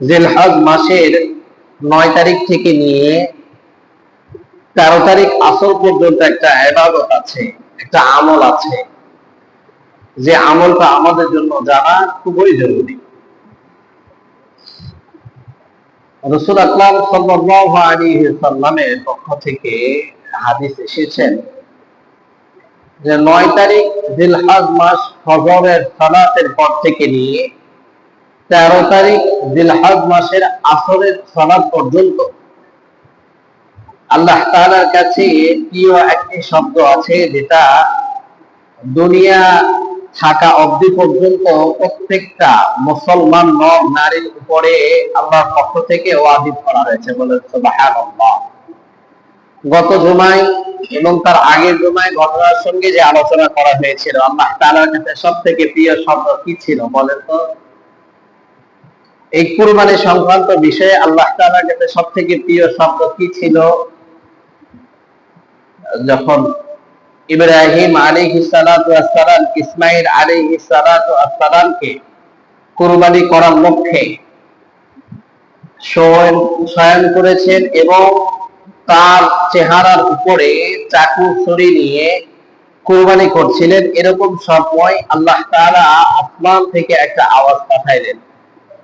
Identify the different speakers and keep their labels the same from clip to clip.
Speaker 1: জিলহজ মাসের নয় তারিখ থেকে নিয়ে তেরো তারিখ আসর পর্যন্ত একটা এবাদত আছে, একটা আমল আছে। যে আমলটা আমাদের জন্য জানা খুবই জরুরি। রসুল আকলাম সাল্লাল্লাহু আলাইহি সাল্লামের পক্ষ থেকে হাদিস এসেছেন যে নয় তারিখ জিলহাজ মাস ফজরের সালাতের পর থেকে নিয়ে তেরো তারিখ জিলহাজ মাসের আসরের পর্যন্ত। আল্লাহ তাআলার কাছে প্রিয় একটি শব্দ আছে যেটা দুনিয়া থাকা অবধি পর্যন্ত প্রত্যেকটা মুসলমান নর নারীর উপরে আল্লাহর পক্ষ থেকে ওয়াজিব করা হয়েছে বলে গত জুমায় এবং তার আগের জুমায় ঘটনার সঙ্গে যে আলোচনা করা হয়েছিল, আল্লাহ তাআলার কাছে সব থেকে প্রিয় শব্দ কি ছিল বলেন তো? এই কুরবানি সংক্রান্ত বিষয়ে আল্লাহ তাআলার কাছে সব থেকে প্রিয় শব্দ কি ছিল? যখন ইব্রাহিম সালাতু ওয়াসসালাম ইসমাইল সালাতু ওয়াসসালামকে কুরবানি করার লক্ষ্যে শয়ন করেছেন এবং তার চেহারার উপরে চাকু ছুরি নিয়ে কুরবানি করছিলেন, এরকম সময় আল্লাহ তাআলা আসমান থেকে একটা আওয়াজ পাঠাইলেন।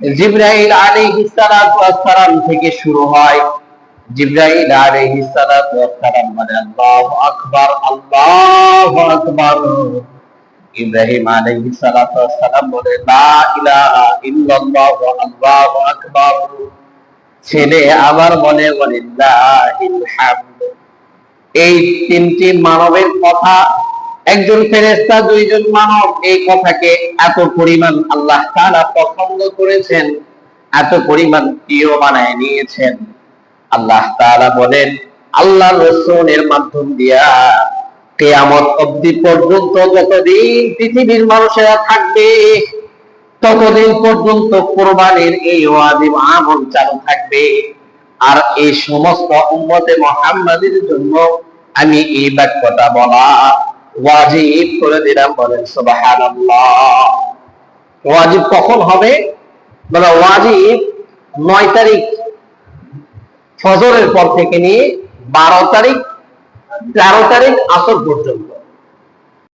Speaker 1: জিব্রাইল আলাইহিস সালাতু ওয়াস সালাম থেকে শুরু হয়। জিব্রাইল আলাইহিস সালাতু ওয়াস সালাম বলে আল্লাহু আকবার আল্লাহু আকবার। ইব্রাহিম আলাইহিস সালাতু ওয়াস সালাম বলে, লা ইলাহা ইল্লাল্লাহ আল্লাহু আকবার। ছেলে আবার বলে, ওয়ালিল্লাহিল হামদ। এই তিনটি মানবের কথা একজন ফেরেস্তা দুইজন মানব, এই কথাকে এত পরিমাণ আল্লাহ তাআলা পছন্দ করেছেন, এত পরিমাণ প্রিয় বানায় নিয়েছেন। আল্লাহ তাআলা বলেন, আল্লাহ রসুলের মাধ্যম দিয়া কেয়ামত অবধি পর্যন্ত যতদিন পৃথিবীর মানুষেরা থাকবে, ততদিন পর্যন্ত কোরবানির এই ওয়াজিব আমল চালু থাকবে। আর এই সমস্ত উম্মতে মুহাম্মাদের জন্য আমি এই বাক্যটা বলা ওয়াজিব করে দিলাম বলেন, সুবহানাল্লাহ। ওয়াজিব কখন হবে? বলে ওয়াজিব নয় তারিখ ফজরের পর থেকে নিয়ে বারো তারিখ, তেরো তারিখ আসর পর্যন্ত।